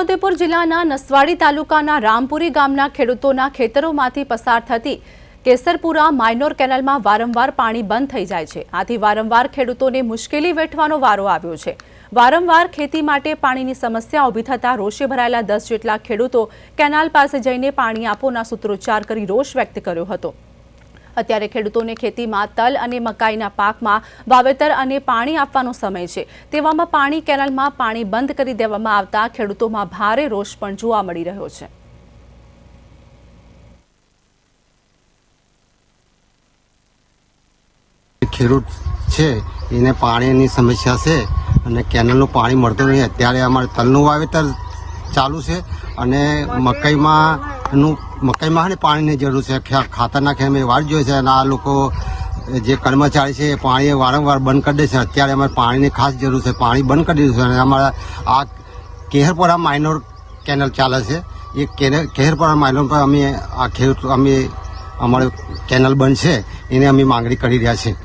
છોટાઉદેપુર જિલ્લાના નસવાડી તાલુકાના રામપુરી ગામના ખેડૂતોના ખેતરોમાંથી પસાર થતી કેસરપુરા માઇનોર કેનાલમાં વારંવાર પાણી બંધ થઈ જાય છે. આથી વારંવાર ખેડૂતોને મુશ્કેલી વેઠવાનો વારો આવ્યો છે. વારંવાર ખેતી માટે પાણીની સમસ્યા ઊભી થતાં રોષે ભરાયેલા દસ જેટલા ખેડૂતો કેનાલ પાસે જઈને પાણી આપોના સૂત્રોચ્ચાર કરી રોષ વ્યક્ત કર્યો હતો. અત્યારે ખેડૂતોને ખેતીમાં તલ અને મકાઈના પાકમાં વાવેતર અને પાણી આપવાનો સમય છે. તેવામાં પાણી કેનાલમાં પાણી બંધ કરી દેવામાં આવતા ખેડૂતોમાં ભારે રોષ પણ જોવા મળી રહ્યો છે. ખેડૂત છે, એને પાણીની સમસ્યા છે અને કેનલનું પાણી મળતું નહીં અત્યારે અમારે તલનું વાવેતર ચાલુ છે અને મકાઈમાં નું મકાઈમાં ને પાણીની જરૂર છે ખાતર નાખે અમે વાર જોઈએ છે અને આ લોકો જે કર્મચારી છે એ પાણી વારંવાર બંધ કરી દે છે. અત્યારે અમારે પાણીની ખાસ જરૂર છે, પાણી બંધ કરી દીધું છે અને અમારા આ કેહરપરા માઇનોર કેનલ ચાલે છે. એ કેહરપરા માઇનોર પર અમે આ ખેડૂત, અમે અમારે કેનલ બંધ છે, એને અમે માંગણી કરી રહ્યા છીએ.